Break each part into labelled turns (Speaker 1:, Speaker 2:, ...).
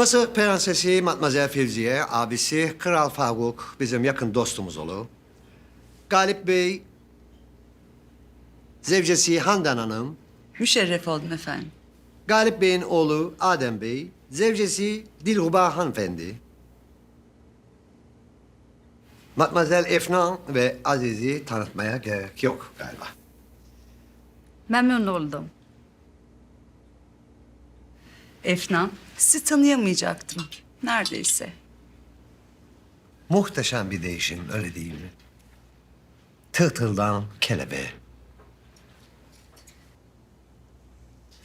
Speaker 1: Mısır Prensesi Matmazel Fevziye, abisi Kral Faruk bizim yakın dostumuz olur. Galip Bey, zevcesi Handan Hanım,
Speaker 2: Müşerref oldum efendim.
Speaker 1: Galip Bey'in oğlu Adem Bey, zevcesi Dilruba Hanımefendi. Matmazel Efnan ve Aziz'i tanıtmaya gerek yok galiba.
Speaker 3: Memnun oldum.
Speaker 2: Efnan, sizi tanıyamayacaktım. Neredeyse.
Speaker 1: Muhteşem bir değişim, öyle değil mi? Tırtıldan kelebeğe.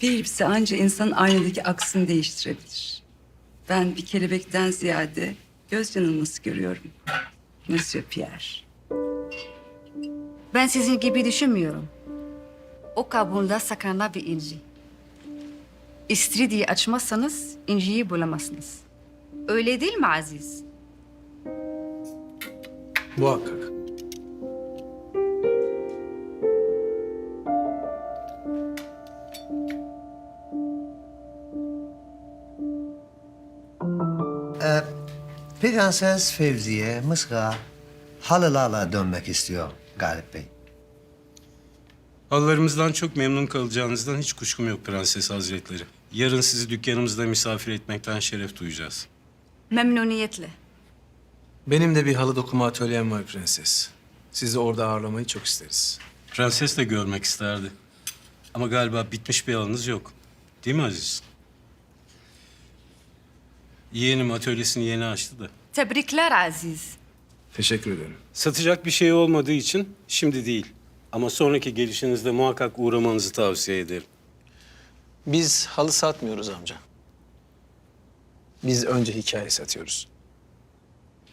Speaker 2: Bir elbise anca insanın aynadaki aksını değiştirebilir. Ben bir kelebekten ziyade göz yanılması görüyorum. Monsieur Pierre.
Speaker 3: Ben sizin gibi düşünmüyorum. O kabuğunda saklanan bir inci. İstiridyeyi açmazsanız inciyi bulamazsınız. Öyle değil mi Aziz?
Speaker 4: Muhakkak.
Speaker 1: Prenses Fevziye Mısır'a halılarla dönmek istiyor Galip Bey.
Speaker 5: Halılarımızdan çok memnun kalacağınızdan hiç kuşkum yok Prenses Hazretleri. Yarın sizi dükkanımızda misafir etmekten şeref duyacağız.
Speaker 3: Memnuniyetle.
Speaker 4: Benim de bir halı dokuma atölyem var prenses. Sizi orada ağırlamayı çok isteriz.
Speaker 5: Prenses de görmek isterdi. Ama galiba bitmiş bir halınız yok. Değil mi Aziz? Yeğenim atölyesini yeni açtı da.
Speaker 3: Tebrikler Aziz.
Speaker 4: Teşekkür ederim.
Speaker 5: Satacak bir şey olmadığı için şimdi değil. Ama sonraki gelişinizde muhakkak uğramanızı tavsiye ederim.
Speaker 4: Biz halı satmıyoruz amca. Biz önce hikaye satıyoruz.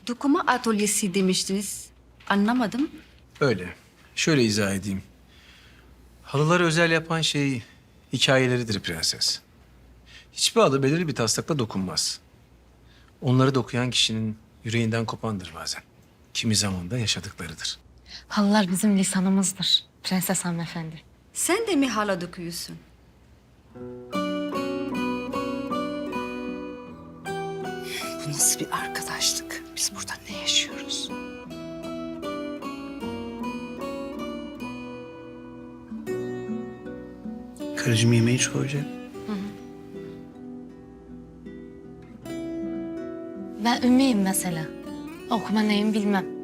Speaker 3: Dokuma atölyesi demiştiniz. Anlamadım.
Speaker 4: Öyle. Şöyle izah edeyim. Halıları özel yapan şey hikayeleridir prenses. Hiçbir halı belirli bir taslakla dokunmaz. Onları dokuyan kişinin yüreğinden kopandır bazen. Kimi zaman da yaşadıklarıdır.
Speaker 6: Halılar bizim lisanımızdır. Prenses hanımefendi.
Speaker 3: Sen de mi hala dokuyorsun?
Speaker 2: Bu nasıl bir arkadaşlık? Biz burada ne yaşıyoruz?
Speaker 7: Karıcığım yemeği çoğalacak.
Speaker 6: Ben ümmiyim mesela. Okuma neyim bilmem.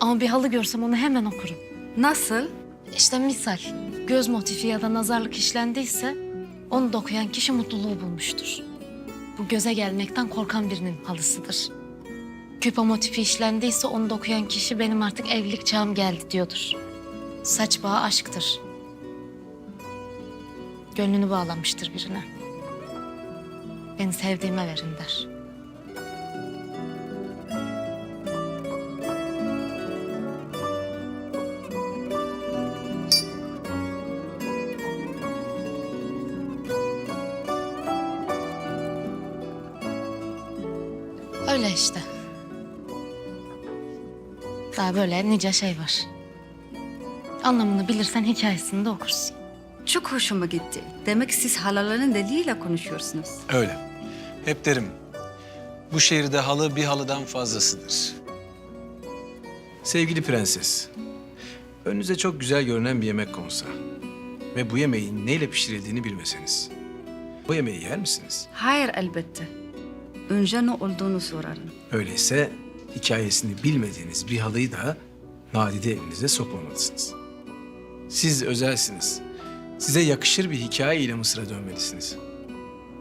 Speaker 6: Ama bir halı görsem onu hemen okurum.
Speaker 3: Nasıl?
Speaker 6: İşte misal, göz motifi ya da nazarlık işlendiyse onu dokuyan kişi mutluluğu bulmuştur. Bu göze gelmekten korkan birinin halısıdır. Küpe motifi işlendiyse onu dokuyan kişi benim artık evlilik çağım geldi diyordur. Saç bağı aşktır. Gönlünü bağlamıştır birine. Beni sevdiğime verin der. Daha böyle nice şey var. Anlamını bilirsen hikayesini de okursun.
Speaker 3: Çok hoşuma gitti. Demek siz halaların diliyle konuşuyorsunuz.
Speaker 4: Öyle. Hep derim. Bu şehirde halı bir halıdan fazlasıdır. Sevgili prenses. Önünüze çok güzel görünen bir yemek konsa. Ve bu yemeğin neyle pişirildiğini bilmeseniz. Bu yemeği yer misiniz?
Speaker 3: Hayır elbette. Önce ne olduğunu sorarım.
Speaker 4: Öyleyse hikayesini bilmediğiniz bir halıyı da nadide elinize sokmamalısınız. Siz özelsiniz. Size yakışır bir hikaye ile Mısır'a dönmelisiniz.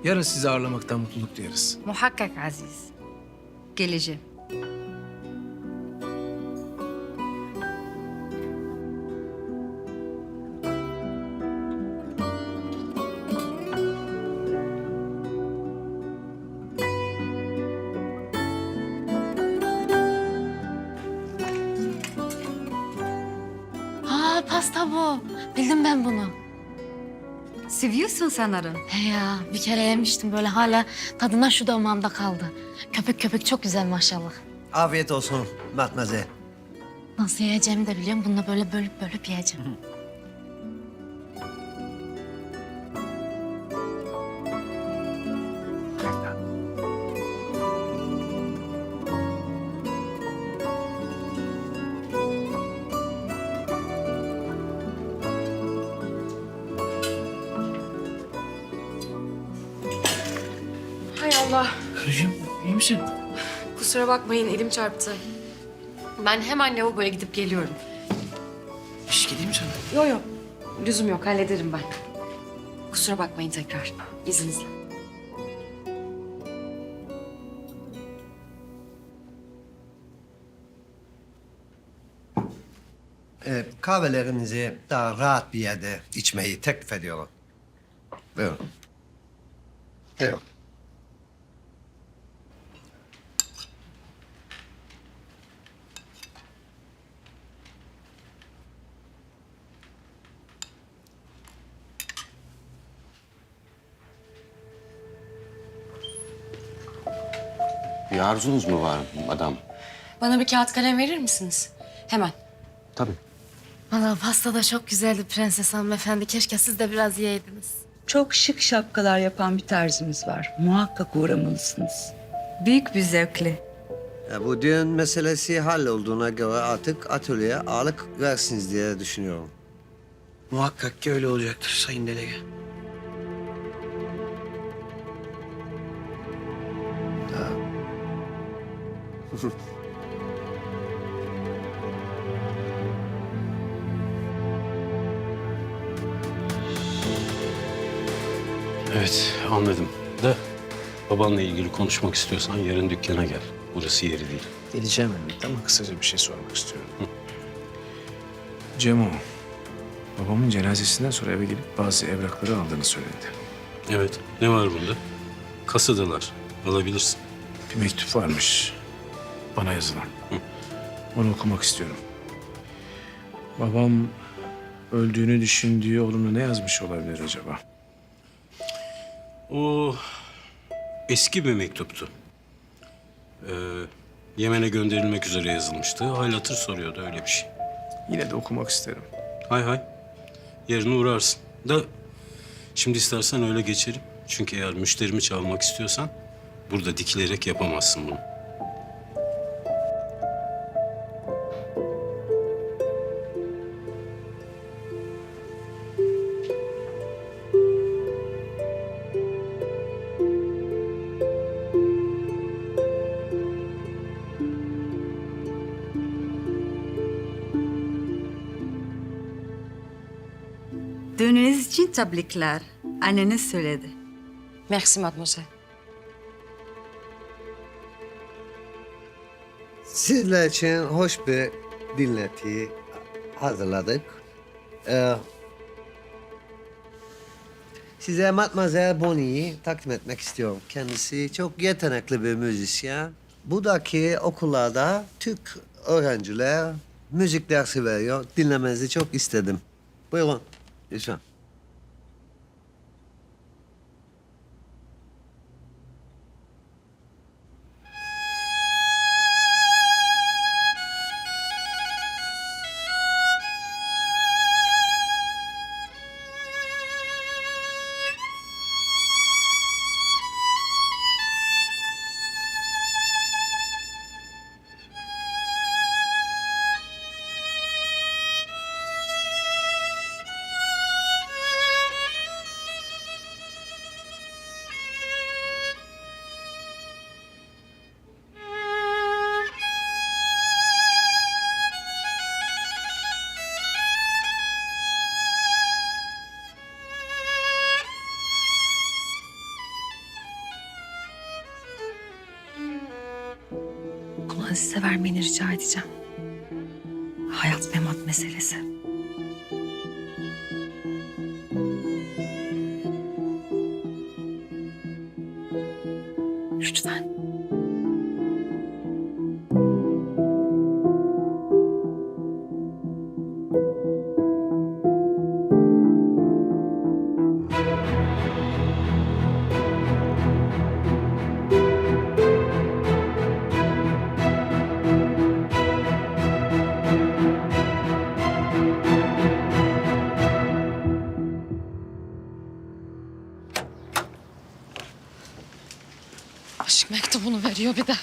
Speaker 4: Yarın sizi ağırlamaktan mutluluk duyarız.
Speaker 3: Muhakkak Aziz. Geleceğim.
Speaker 6: Aa pasta bu. Bildim ben bunu.
Speaker 3: Seviyorsun sanırım.
Speaker 6: He ya bir kere yemiştim böyle hala tadına şu damağımda kaldı. Köpük köpük çok güzel maşallah.
Speaker 1: Afiyet olsun Matmazel.
Speaker 6: Nasıl yiyeceğimi de biliyorum. Bununla böyle bölüp bölüp yiyeceğim.
Speaker 8: Allah.
Speaker 7: Karıcığım iyi misin?
Speaker 8: Kusura bakmayın elim çarptı. Ben hemen lavaboya gidip geliyorum.
Speaker 7: Bir şey gideyim mi sana?
Speaker 8: Yok yok. Lüzum yok hallederim ben. Kusura bakmayın tekrar. İzninizle.
Speaker 1: Ee, kahvelerinizi daha rahat bir yerde içmeyi teklif ediyorum. Buyurun. Buyurun.
Speaker 9: Bir arzunuz mu var madam?
Speaker 8: Bana bir kağıt kalem verir misiniz? Hemen.
Speaker 9: Tabii.
Speaker 6: Valla pasta da çok güzeldi prenses hanımefendi. Keşke siz de biraz yiyeydiniz.
Speaker 2: Çok şık şapkalar yapan bir terzimiz var. Muhakkak uğramalısınız.
Speaker 3: Büyük bir zevkle.
Speaker 1: Ya bu düğün meselesi hallolduğuna göre artık atölyeye ağırlık versiniz diye düşünüyorum.
Speaker 7: Muhakkak ki öyle olacaktır sayın delege.
Speaker 5: Evet anladım. Da babanla ilgili konuşmak istiyorsan yarın dükkana gel. Burası yeri değil.
Speaker 4: Geleceğim elbette ama kısaca bir şey sormak istiyorum. Cemo, babamın cenazesinden sonra eve gelip bazı evrakları aldığını söyledi.
Speaker 5: Evet ne var bunda? Kasadalar. Alabilirsin.
Speaker 4: Bir mektup varmış bana yazılan. Onu okumak istiyorum. Babam öldüğünü düşündüğü oğluna ne yazmış olabilir acaba?
Speaker 5: O eski bir mektuptu. Ee, Yemen'e gönderilmek üzere yazılmıştı. Hal hatır soruyordu öyle bir şey.
Speaker 4: Yine de okumak isterim.
Speaker 5: Hay hay. Yarın uğrarsın. Da şimdi istersen öyle geçelim. Çünkü eğer müşterimi çalmak istiyorsan burada dikilerek yapamazsın bunu.
Speaker 3: Düğününüz için tebrikler. Anneniz söyledi.
Speaker 8: Merci mademoiselle.
Speaker 1: Sizler için hoş bir dinleti hazırladık. Ee, size Matmazel Bonnie'yi takdim etmek istiyorum. Kendisi çok yetenekli bir müzisyen. Buradaki okullarda Türk öğrenciler müzik dersi veriyor. Dinlemenizi çok istedim. Buyurun, lütfen.
Speaker 8: Size vermeni rica edeceğim. Hayat memat meselesi.
Speaker 6: Aşk mektubunu veriyor bir de.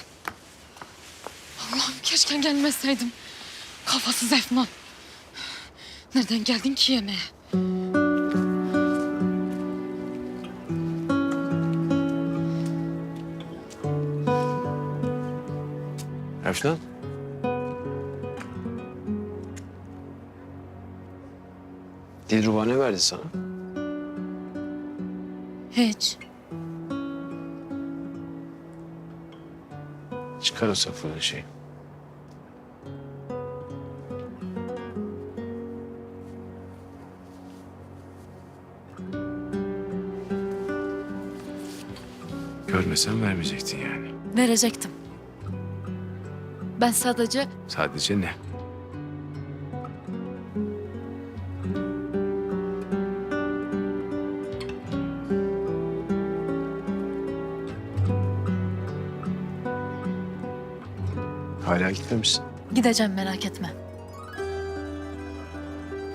Speaker 6: Allah'ım keşke gelmeseydim. Kafasız Efnan. Nereden geldin ki yemeğe?
Speaker 4: Efnan? Dilruba ne verdi sana?
Speaker 6: Hiç.
Speaker 4: Çıkar o safların şey. Görmesen vermeyecektin yani.
Speaker 6: Verecektim. Ben sadece
Speaker 4: Sadece ne? Gitmemişsin.
Speaker 6: gideceğim merak etme.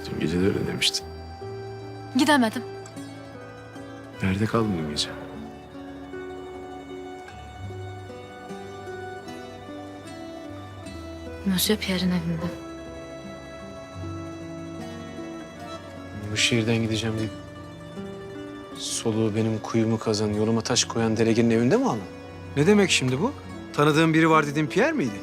Speaker 4: Dün gece de öyle demiştin.
Speaker 6: Gidemedim.
Speaker 4: Nerede kaldın dün gece?
Speaker 6: Monsieur Pierre'in evinde.
Speaker 4: Bu şehirden gideceğim deyip soluğu benim kuyumu kazan, yoluma taş koyan delegenin evinde mi aldın? Ne demek şimdi bu? Tanıdığım biri var dediğin Pierre miydi?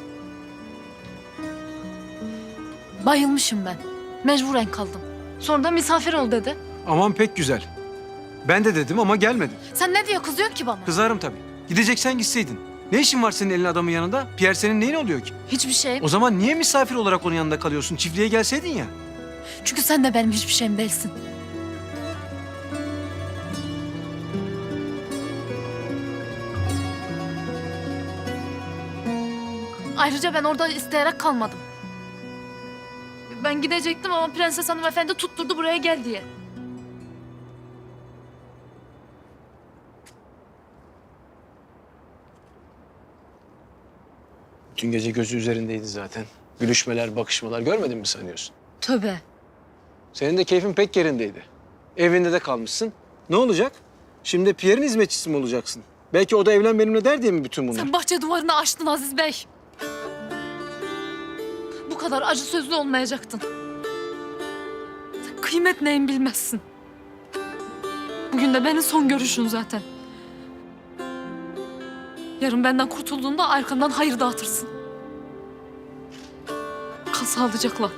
Speaker 6: Bayılmışım ben. Mecburen kaldım. Sonra da misafir ol dedi.
Speaker 4: Aman pek güzel. Ben de dedim ama gelmedin.
Speaker 6: Sen ne diye kızıyorsun ki bana?
Speaker 4: Kızarım tabii. Gideceksen gitseydin. Ne işin var senin elin adamın yanında? Pierre senin neyin oluyor ki?
Speaker 6: Hiçbir şey.
Speaker 4: O zaman niye misafir olarak onun yanında kalıyorsun? Çiftliğe gelseydin ya.
Speaker 6: Çünkü sen de benim hiçbir şeyim değilsin. Ayrıca ben orada isteyerek kalmadım. Ben gidecektim ama Prenses Hanımefendi tutturdu buraya gel diye.
Speaker 4: Dün gece gözü üzerindeydi zaten. Gülüşmeler, bakışmalar görmedin mi sanıyorsun?
Speaker 6: Tövbe.
Speaker 4: Senin de keyfin pek yerindeydi. Evinde de kalmışsın. Ne olacak? Şimdi Pierre'in hizmetçisi mi olacaksın? Belki o da evlen benimle der diye mi bütün bunlar?
Speaker 6: Sen bahçe duvarını aştın Aziz Bey. Kadar acı sözlü olmayacaktın. Sen kıymet neyin bilmezsin. Bugün de benim son görüşün zaten. Yarın benden kurtulduğunda arkandan hayır dağıtırsın. Kal sağlıcakla.